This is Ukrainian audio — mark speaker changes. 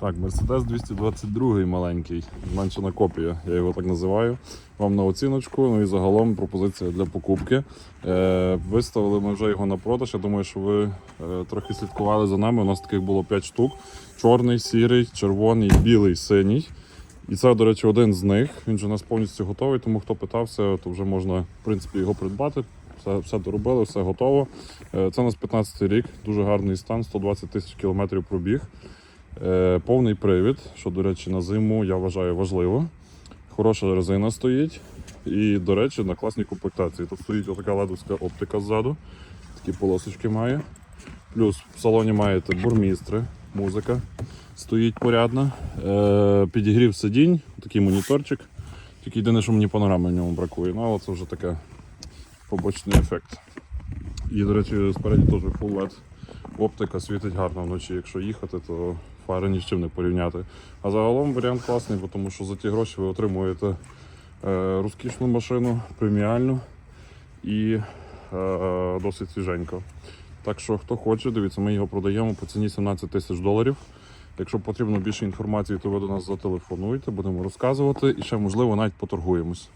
Speaker 1: Так, Mercedes 222 маленький, зменшена копія, я його так називаю. Вам на оціночку, ну і загалом пропозиція для покупки. Е, виставили ми вже його на продаж. Я думаю, що ви е, трохи слідкували за нами. У нас таких було 5 штук: чорний, сірий, червоний, білий, синій. І це, до речі, один з них. Він же у нас повністю готовий, тому хто питався, то вже можна в принципі його придбати. Все, все доробили, все готово. Е, Це у нас 15 рік, дуже гарний стан, 120 тисяч кілометрів пробіг. Е, Повний привід, що, до речі, на зиму я вважаю важливо. Хороша резина стоїть. І, до речі, на класній комплектації. Тут стоїть отака ледовська оптика ззаду, такі полосочки має. Плюс в салоні маєте бурмістри, музика стоїть порядна. Е, підігрів сидінь, такий моніторчик. Тільки єдине, що мені панорами в ньому бракує. Ну, але це вже таке побочний ефект. І, до речі, спереді теж Full LED. Оптика світить гарно вночі. Якщо їхати, то фари ні з чим не порівняти. А загалом варіант класний, бо тому що за ті гроші ви отримуєте е, розкішну машину, преміальну і е, досить свіженько. Так що, хто хоче, дивіться, ми його продаємо по ціні 17 тисяч доларів. Якщо потрібно більше інформації, то ви до нас зателефонуйте, будемо розказувати і ще, можливо, навіть поторгуємось.